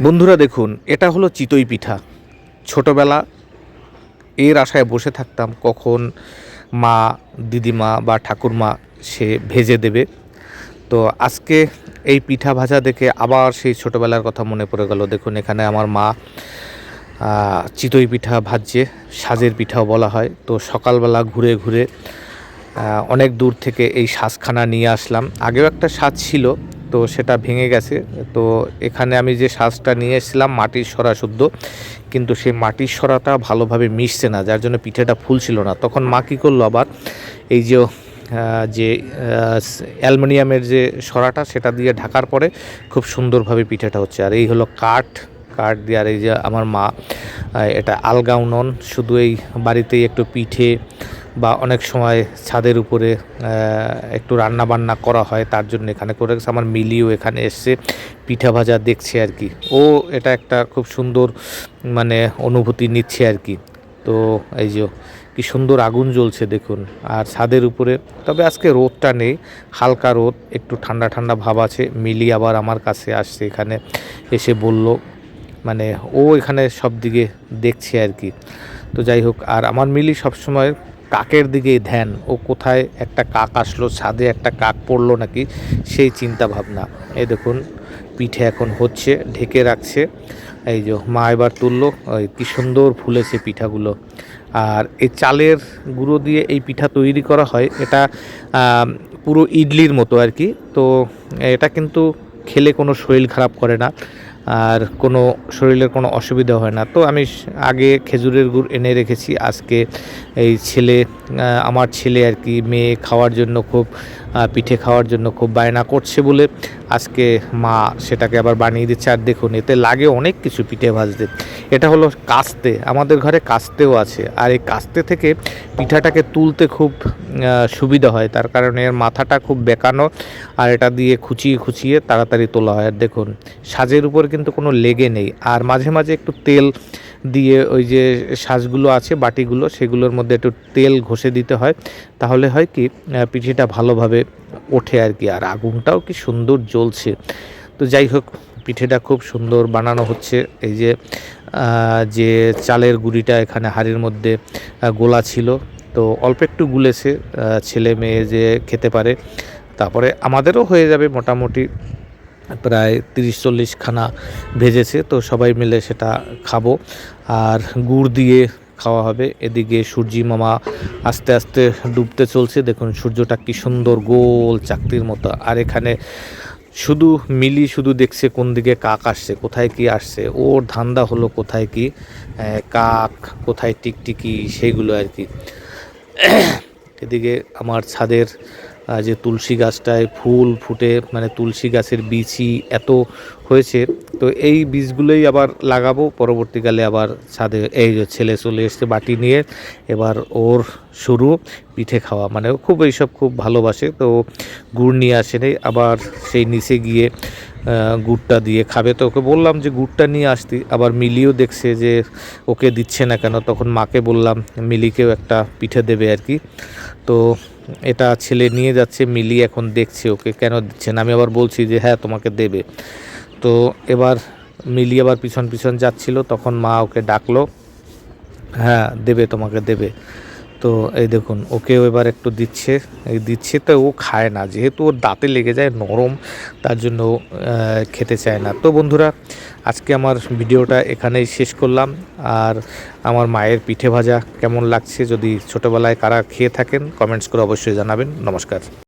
বন্ধুরা দেখুন, এটা হলো চিতই পিঠা। ছোটবেলা এর আশায় বসে থাকতাম কখন মা, দিদিমা বা ঠাকুরমা সে ভেজে দেবে। তো আজকে এই পিঠা ভাজা দেখে আবার সেই ছোটবেলার কথা মনে পড়ে গেল। দেখুন, এখানে আমার মা চিতই পিঠা ভাজছে, সাজের পিঠাও বলা হয়। তো সকালবেলা ঘুরে ঘুরে অনেক দূর থেকে এই সাজখানা নিয়ে আসলাম। আগেও একটা সাজ ছিল তো সেটা ভেঙে গেছে। তো এখানে আমি যে সাজটা নিয়ে এসেছিলাম মাটির সরা শুদ্ধ, কিন্তু সেই মাটির সরাটা ভালোভাবে মিশছে না, যার জন্য পিঠেটা ফুলছিল না। তখন মা কী করল আবার, এই যে যে অ্যালমিনিয়ামের যে সরাটা, সেটা দিয়ে ঢাকার পরে খুব সুন্দরভাবে পিঠেটা হচ্ছে। আর এই হলো কাঠ কাঠ দিয়ে, আর এই যে আমার মা এটা আলগাও নন শুধু এই বাড়িতেই একটু পিঠে বা অনেক সময় ছাদের উপরে একটু রান্না বান্না করা হয়, তার জন্য এখানে করে রেখেছে। আমার মিলিও এখানে এসছে, পিঠা ভাজা দেখছে আর কি। ও এটা একটা খুব সুন্দর মানে অনুভূতি নিচ্ছে আর কি। তো এই যে কি সুন্দর আগুন জ্বলছে দেখুন। আর ছাদের উপরে, তবে আজকে রোদটা নেই, হালকা রোদ, একটু ঠান্ডা ঠান্ডা ভাব আছে। মিলি আবার আমার কাছে আসছে এখানে, এসে বলল মানে ও এখানে সব দিকে দেখছে আর কি। তো যাই হোক, আর আমার মিলি সবসময় কাকের দিকেই ধ্যান। ও কোথায় একটা কাক আসলো, ছাদে একটা কাক পড়ল নাকি, সেই চিন্তা ভাবনা এই দেখুন, পিঠে এখন হচ্ছে, ঢেকে রাখছে। এই যে মা এবার তুললো ওই কি সুন্দর ফুলেছে পিঠাগুলো। আর এই চালের গুঁড়ো দিয়ে এই পিঠা তৈরি করা হয়, এটা পুরো ইডলির মতো আর কি। তো এটা কিন্তু খেলে কোনো শরীর খারাপ করে না। আর কোনো শরীরের কোনো অসুবিধা হয় না। তো আমি আগে খেজুরের গুড় এনে রেখেছি। আজকে এই ছেলে আমার ছেলে আর কি, মেয়ে খাওয়ার জন্য খুব পিঠে খাওয়ার জন্য খুব বায়না করছে বলে আজকে মা সেটাকে আবার বানিয়ে দিচ্ছে। আর দেখুন, এতে লাগে অনেক কিছু পিঠে ভাজতে। এটা হলো কাস্তে। আমাদের ঘরে কাস্তেও আছে। আর এই কাস্তে থেকে পিঠাটাকে তুলতে খুব সুবিধা হয়। তার কারণে এর মাথাটা খুব বেঁকানো আর এটা দিয়ে খুচিয়ে খুচিয়ে তাড়াতাড়ি তোলা হয়। আর দেখুন, সাজের উপর কিন্তু কোনো লেগে নেই। আর মাঝে মাঝে একটু তেল দিয়ে ওই যে সাজগুলো আছে, বাটিগুলো, সেগুলোর মধ্যে একটু তেল ঘষে দিতে হয়। তাহলে হয় কি পিঠেটা ভালোভাবে ওঠে আর কি, আর আগুনটাও কি সুন্দর জ্বলছে। তো যাই হোক, পিঠেটা খুব সুন্দর বানানো হচ্ছে। এই যে যে চালের গুঁড়িটা এখানে হাড়ির মধ্যে গোলা ছিল, তো অল্প একটু গুলেছে ছেলে মেয়ে যে খেতে পারে। তারপরে আমাদেরও হয়ে যাবে মোটামুটি। প্রায় তিরিশ চল্লিশ খানা ভেজেছে, তো সবাই মিলে সেটা খাব। আর গুড় দিয়ে খাওয়া হবে। এদিকে সূর্যি মামা আস্তে আস্তে ডুবতে চলছে। দেখুন সূর্যটা কি সুন্দর গোল চাকতির মতো। আর এখানে শুধু মিলি শুধু দেখছে কোন দিকে কাক আসছে, কোথায় কি আসছে। ওর ধান্দা হলো কোথায় কি কাক, কোথায় টিকটিকি সেইগুলো আর কি। এদিকে আমার ছাদের যে তুলসী গাছটায় ফুল ফুটে মানে তুলসী গাছের বীজই এত হয়েছে। তো এই বীজগুলোই আবার লাগাবো, পরবর্তীকালে আবার ছাদে এই ছেলে চলে এসছে বাটি নিয়ে, এবার ওর শুরু পিঠে খাওয়া। মানে খুব এইসব খুব ভালোবাসে, তো গুড় নিয়ে আসেনি আবার সেই নিচে গিয়ে গুড়টা দিয়ে খাবে। তো ওকে বললাম যে গুড়টা নিয়ে আসতি, আবার মিলিও দেখছে যে ওকে দিচ্ছে না কেন, তখন মাকে বললাম মিলিকেও একটা পিঠে দেবে আর কি। তো এটা ছেলে নিয়ে যাচ্ছে, মিলি এখন দেখছে ওকে, কেন দিচ্ছে না? আমি আবার বলছি যে হ্যাঁ তোমাকে দেবে। তো এবার মিলি আবার পিছন পিছন যাচ্ছিল, তখন মা ওকে ডাকলো হ্যাঁ দেবে, তোমাকে দেবে। তো এই দেখুন, ওকেও এবার একটু দিচ্ছে, এই দিচ্ছে তো ও খায় না, যেহেতু ওর দাঁতে লেগে যায়, নরম, তার জন্য খেতে চায় না। তো বন্ধুরা, আজকে আমার ভিডিওটা এখানেই শেষ করলাম। আর আমার মায়ের পিঠে ভাজা কেমন লাগছে, যদি ছোটোবেলায় কারা খেয়ে থাকেন, কমেন্টস করে অবশ্যই জানাবেন। নমস্কার।